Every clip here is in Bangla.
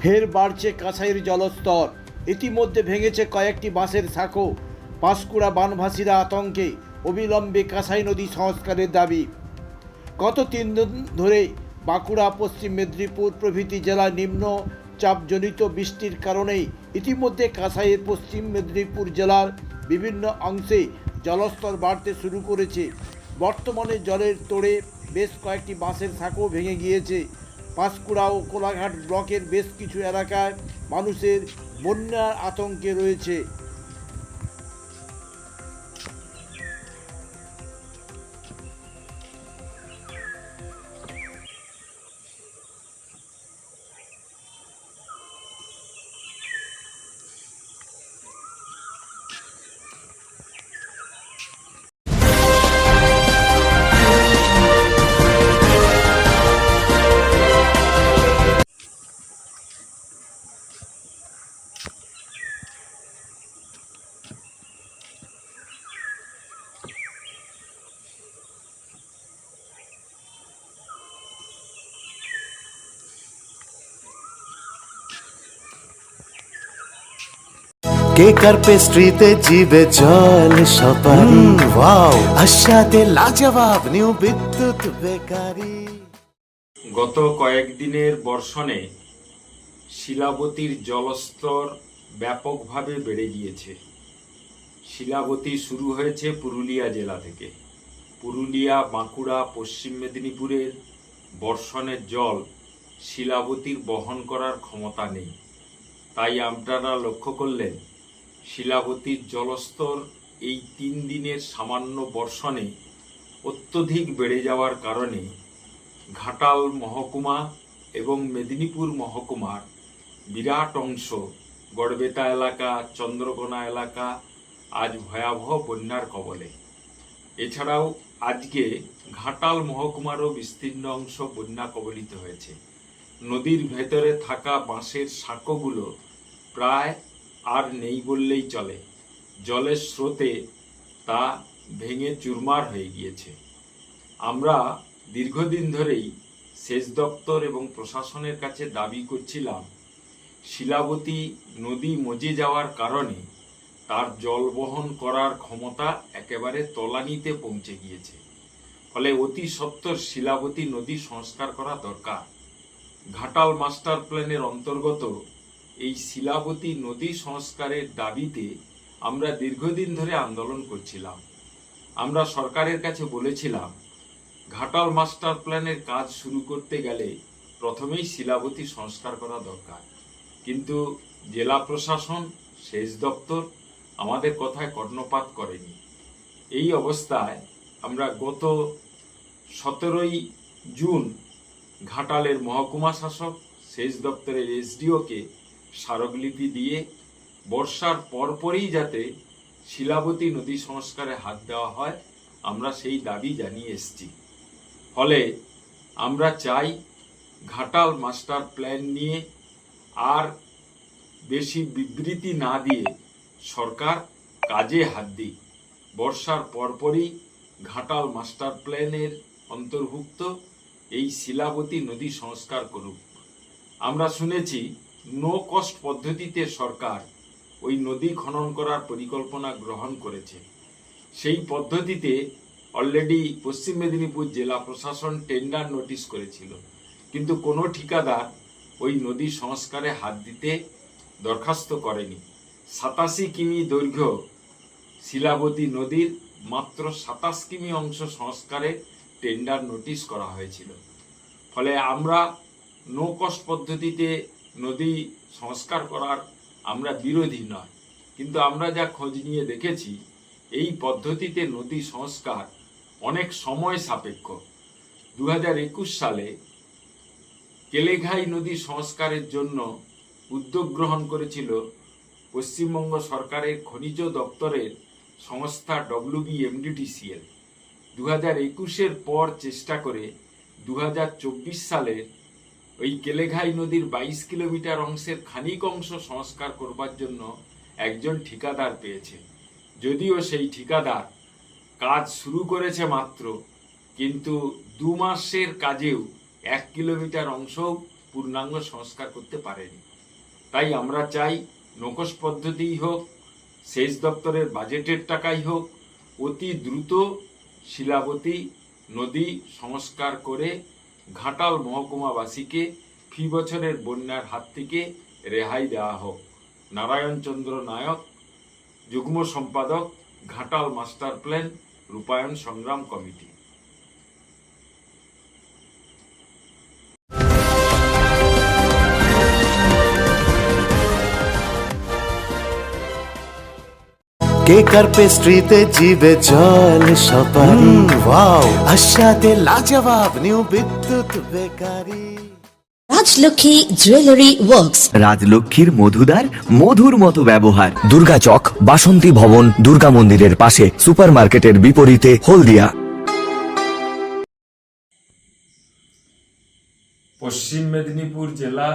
ফের বাড়ছে কাঁসাইয়ের জলস্তর। ইতিমধ্যে ভেঙেছে কয়েকটি বাঁশের সাঁকো। পাঁশকুড়া বানভাসীরা আতঙ্কে অবিলম্বে কাঁসাই নদী সংস্কারের দাবি। গত তিন দিন ধরে বাঁকুড়া, পশ্চিম মেদিনীপুর প্রভৃতি জেলার নিম্ন চাপজনিত বৃষ্টির কারণেই ইতিমধ্যে কাঁসাইয়ের পশ্চিম মেদিনীপুর জেলার বিভিন্ন অংশে জলস্তর বাড়তে শুরু করেছে। বর্তমানে জলের তোড়ে বেশ কয়েকটি বাঁশের সাঁকো ভেঙে গিয়েছে। পাঁশকুড়া ও কোলাঘাট ব্লকের বেশ কিছু এলাকায় মানুষের বন্যার আতঙ্কে রয়েছে। কেকার পেস্ট্রিতে জিবে জল সপারি? ওয়াও আশাতে লাজবাব নিউ বিদ্যুৎ বেকারি। গত কয়েকদিনের বর্ষণে শিলাবতীর জলস্তর ব্যাপকভাবে বেড়ে গিয়েছে। শিলাবতী শুরু হয়েছে পুরুলিয়া জেলা থেকে। পুরুলিয়া বাঁকুড়া পশ্চিম মেদিনীপুরের বর্ষণের জল শিলাবতীর বহন করার ক্ষমতা নেই। তাই আপনারা লক্ষ্য করলেন শিলাবতীর জলস্তর এই তিন দিনের সামান্য বর্ষণে অত্যধিক বেড়ে যাওয়ার কারণে ঘাটাল মহকুমা এবং মেদিনীপুর মহকুমার বিরাট অংশ গড়বেতা এলাকা, চন্দ্রকোনা এলাকা আজ ভয়াবহ বন্যার কবলে। এছাড়াও আজকে ঘাটাল মহকুমারও বিস্তীর্ণ অংশ বন্যা কবলিত হয়েছে। নদীর ভেতরে থাকা বাঁশের সাঁকোগুলো প্রায় আর নেই বললেই চলে। জলের স্রোতে তা ভেঙে চুরমার হয়ে গিয়েছে। আমরা দীর্ঘদিন ধরেই সেচ দপ্তর এবং প্রশাসনের কাছে দাবি করছিলাম, শিলাবতী নদী মজে যাওয়ার কারণে তার জল বহন করার ক্ষমতা একেবারে তলানিতে পৌঁছে গিয়েছে। ফলে অতি সত্বর শিলাবতী নদী সংস্কার করা দরকার। ঘাটাল মাস্টার প্ল্যানের অন্তর্গত এই শিলাবতী নদী সংস্কারের দাবিতে আমরা দীর্ঘদিন ধরে আন্দোলন করছিলাম। আমরা সরকারের কাছে বলেছিলাম, ঘাটাল মাস্টার প্ল্যানের কাজ শুরু করতে গেলে প্রথমেই শিলাবতী সংস্কার করা দরকার। কিন্তু জেলা প্রশাসন, সেচ দপ্তর আমাদের কথায় কর্ণপাত করেনি। এই অবস্থায় আমরা গত সতেরোই জুন ঘাটালের মহকুমা শাসক, সেচ দপ্তরের এসডিওকে স্মারকলিপি দিয়ে বর্ষার পরপরই যাতে শিলাবতী নদী সংস্কারে হাত দেওয়া হয়, আমরা সেই দাবি জানিয়ে এসেছি। ফলে আমরা চাই ঘাটাল মাস্টার প্ল্যান নিয়ে আর বেশি বিবৃতি না দিয়ে সরকার কাজে হাত দিক। বর্ষার পরপরই ঘাটাল মাস্টার প্ল্যানের অন্তর্ভুক্ত এই শিলাবতী নদী সংস্কার করুক। আমরা শুনেছি নো কস্ট পদ্ধতিতে সরকার ওই নদী খনন করার পরিকল্পনা গ্রহণ করেছে। সেই পদ্ধতিতে অলরেডি পশ্চিম মেদিনীপুর জেলা প্রশাসন টেন্ডার নোটিশ করেছিল। কিন্তু কোনো ঠিকাদার ওই নদী সংস্কারে হাত দিতে দরখাস্ত করেনি। সাতাশি কিমি দৈর্ঘ্য শিলাবতী নদীর মাত্র সাতাশ কিমি অংশ সংস্কারে টেন্ডার নোটিশ করা হয়েছিল। ফলে আমরা নো কস্ট পদ্ধতিতে নদী সংস্কার করার আমরা বিরোধী নয়। কিন্তু আমরা যা খোঁজ নিয়ে দেখেছি, এই পদ্ধতিতে নদী সংস্কার অনেক সময় সাপেক্ষ। দু হাজার একুশ সালে কেলেঘাই নদী সংস্কারের জন্য উদ্যোগ গ্রহণ করেছিল পশ্চিমবঙ্গ সরকারের খনিজ দপ্তরের সংস্থা ডব্লিউবিএমডিটিসিএল দু হাজার একুশের পর চেষ্টা করে দু হাজার চব্বিশ সালে ওই কেলেঘাই নদীর বাইশ কিলোমিটার অংশের খানিক অংশ সংস্কার করবার জন্য একজন ঠিকাদার পেয়েছে। যদিও সেই ঠিকাদার কাজ শুরু করেছে মাত্র, কিন্তু দু মাসের কাজেও এক কিলোমিটার অংশও পূর্ণাঙ্গ সংস্কার করতে পারেনি। তাই আমরা চাই নকশ পদ্ধতিই হোক, সেচ দপ্তরের বাজেটের টাকাই হোক, অতি দ্রুত শিলাবতী নদী সংস্কার করে ঘাটাল মহকুমাবাসীকে ফি বছরের বন্যার হাত থেকে রেহাই দেওয়া হোক। নারায়ণচন্দ্র নায়ক, যুগ্ম সম্পাদক, ঘাটাল মাস্টার প্ল্যান, রূপায়ণ সংগ্রাম কমিটি। কেক আর পেস্ট্রিতে জিবে জল সপারি? ওয়াও আশাতে লাজবাব new Bidyut bakery. Rajlakshmi jewellery works রাজলক্ষ্মীর মধুদার মধুর মতো ব্যবহার। দুর্গা চক বাসন্তী ভবন দুর্গা মন্দিরের পাশে সুপারমার্কেটের বিপরীতে হলদিয়া। পশ্চিম মেদিনীপুর জেলা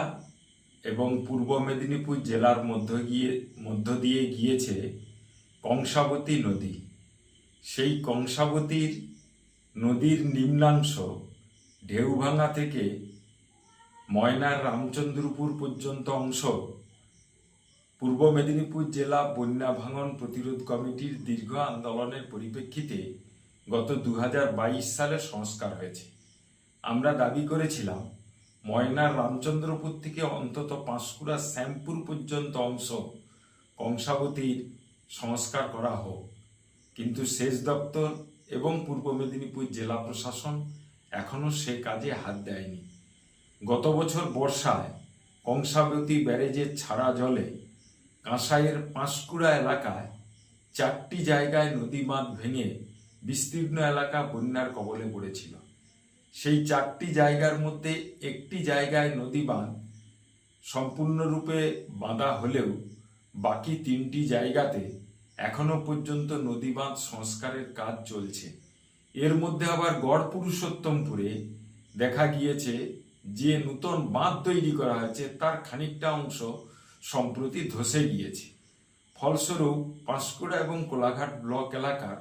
এবং পূর্ব মেদিনীপুর জেলার মধ্য গিয়ে মধ্য দিয়ে গিয়েছে কংসাবতী নদী। সেই কংসাবতীর নদীর নিম্নাংশ ঢেউভাঙা থেকে ময়নার রামচন্দ্রপুর পর্যন্ত অংশ। পূর্ব মেদিনীপুর জেলা বন্যা ভাঙন প্রতিরোধ কমিটির দীর্ঘ আন্দোলনের পরিপ্রেক্ষিতে গত দু হাজার বাইশ সালে সংস্কার হয়েছে। আমরা দাবি করেছিলাম, ময়নার রামচন্দ্রপুর থেকে অন্তত পাঁশকুড়া শ্যামপুর পর্যন্ত অংশ কংসাবতীর সংস্কার করা হোক। কিন্তু সেচ দপ্তর এবং পূর্ব মেদিনীপুর জেলা প্রশাসন এখনও সে কাজে হাত দেয়নি। গত বছর বর্ষায় কংসাবতী ব্যারেজের ছাড়া জলে কাঁসাইয়ের পাঁশকুড়া এলাকায় চারটি জায়গায় নদী বাঁধ ভেঙে বিস্তীর্ণ এলাকা বন্যার কবলে পড়েছিল। সেই চারটি জায়গার মধ্যে একটি জায়গায় নদী বাঁধ সম্পূর্ণরূপে বাঁধা হলেও বাকি তিনটি জায়গাতে এখনও পর্যন্ত নদী বাঁধ সংস্কারের কাজ চলছে। এর মধ্যে আবার গড় পুরুষোত্তমপুরে দেখা গিয়েছে যে নূতন বাঁধ তৈরি করা হয়েছে, তার খানিকটা অংশ সম্প্রতি ধসে গিয়েছে। ফলস্বরূপ পাঁশকুড়া এবং কোলাঘাট ব্লক এলাকার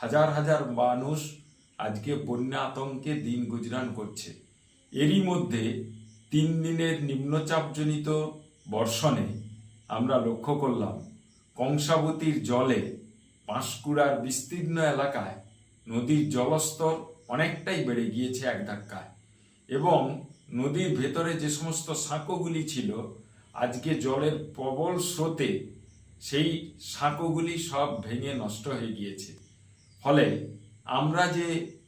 হাজার হাজার মানুষ আজকে বন্যা আতঙ্কে দিন গুজরান করছে। এরই মধ্যে তিন দিনের নিম্নচাপজনিত বর্ষণে আমরা লক্ষ্য করলাম কংসাবতীর জলে পাঁশকুড়ার বিস্তীর্ণ এলাকায় নদীর জলস্তর অনেকটাই বেড়ে গিয়েছে এক ধাক্কায়। এবং নদীর ভেতরে যে সমস্ত সাঁকোগুলি ছিল, আজকে জলের প্রবল স্রোতে সেই সাঁকোগুলি সব ভেঙে নষ্ট হয়ে গিয়েছে। ফলে আমরা যে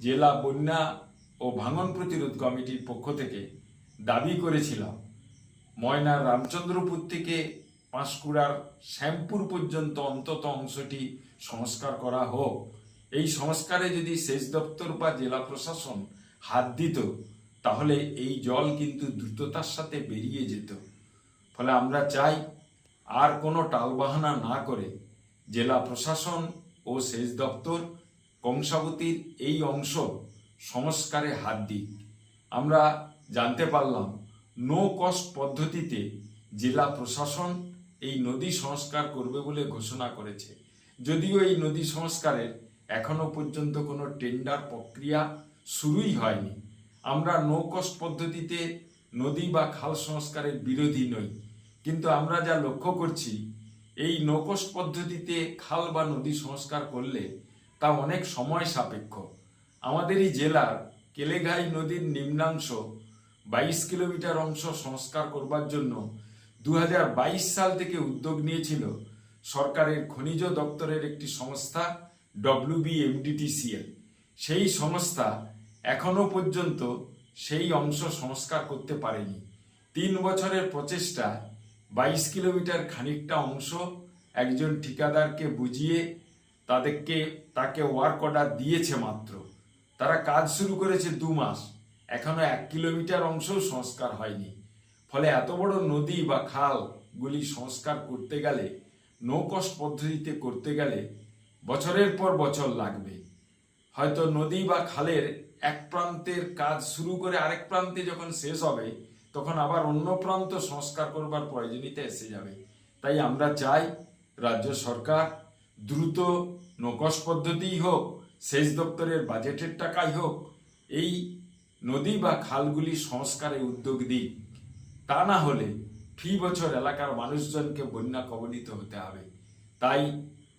জেলা বন্যা ও ভাঙন প্রতিরোধ কমিটির পক্ষ থেকে দাবি করেছিলাম, ময়নার রামচন্দ্রপুর থেকে পাঁশকুড়ার শ্যামপুর পর্যন্ত অন্তত অংশটি সংস্কার করা হোক। এই সংস্কারে যদি সেচ দপ্তর বা জেলা প্রশাসন হাত দিত, তাহলে এই জল কিন্তু দ্রুততার সাথে বেরিয়ে যেত। ফলে আমরা চাই আর কোনো টালবাহানা না করে জেলা প্রশাসন ও সেচ দপ্তর কংসাবতীর এই অংশ সংস্কারে হাত দিক। আমরা জানতে পারলাম নো কস্ট পদ্ধতিতে জেলা প্রশাসন এই নদী সংস্কার করবে বলে ঘোষণা করেছে। যদিও এই নদী সংস্কারের এখনও পর্যন্ত কোনো টেন্ডার প্রক্রিয়া শুরুই হয়নি। আমরা নো কস্ট পদ্ধতিতে নদী বা খাল সংস্কারের বিরোধী নই। কিন্তু আমরা যা লক্ষ্য করছি, এই নো কস্ট পদ্ধতিতে খাল বা নদী সংস্কার করলে তা অনেক সময় সাপেক্ষ। আমাদের এই জেলার কেলেঘাই নদীর নিম্নাংশ বাইশ কিলোমিটার অংশ সংস্কার করবার জন্য দু হাজার বাইশ সাল থেকে উদ্যোগ নিয়েছিল সরকারের খনিজ দপ্তরের একটি সংস্থা ডব্লিউবিএমডিটিসিএল সেই সংস্থা এখনও পর্যন্ত সেই অংশ সংস্কার করতে পারেনি। তিন বছরের প্রচেষ্টা বাইশ কিলোমিটার খানিকটা অংশ একজন ঠিকাদারকে বুঝিয়ে তাদেরকে, তাকে ওয়ার্ক অর্ডার দিয়েছে মাত্র। তারা কাজ শুরু করেছে দু মাস। এখনও এক কিলোমিটার অংশও সংস্কার হয়নি। ফলে এত বড় নদী বা খালগুলি সংস্কার করতে গেলে নো কস্ট পদ্ধতিতে করতে গেলে বছরের পর বছর লাগবে। হয়তো নদী বা খালের এক প্রান্তের কাজ শুরু করে আরেক প্রান্তে যখন শেষ হবে, তখন আবার অন্য প্রান্ত সংস্কার করবার প্রয়োজনীয়তা এসে যাবে। তাই আমরা চাই রাজ্য সরকার দ্রুত নকশ পদ্ধতিই হোক, সেচ দপ্তরের বাজেটের টাকাই হোক, এই নদী বা খালগুলি সংস্কারে উদ্যোগ দিক। তা না হলে ফি বছর এলাকার মানুষজনকে বন্যা কবলিত হতে হবে। তাই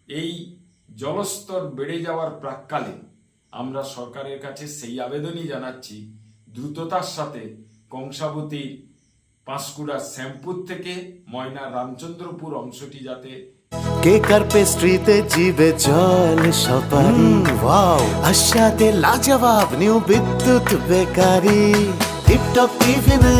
এই জলস্তর বেড়ে যাওয়ার প্রাককালে আমরা সরকারের কাছে সেই আবেদনই জানাচ্ছি দ্রুততার সাথে কংসাবতীর পাঁশকুড়া শ্যামপুর থেকে ময়না রামচন্দ্রপুর অংশটি যাতে কেকার পেস্ট্রিতে জিবে জল সপারি? ওয়াও! আশাতে লাজবাব নিউ বিদ্যুৎ বেকারি। টিপটপ টিফিনে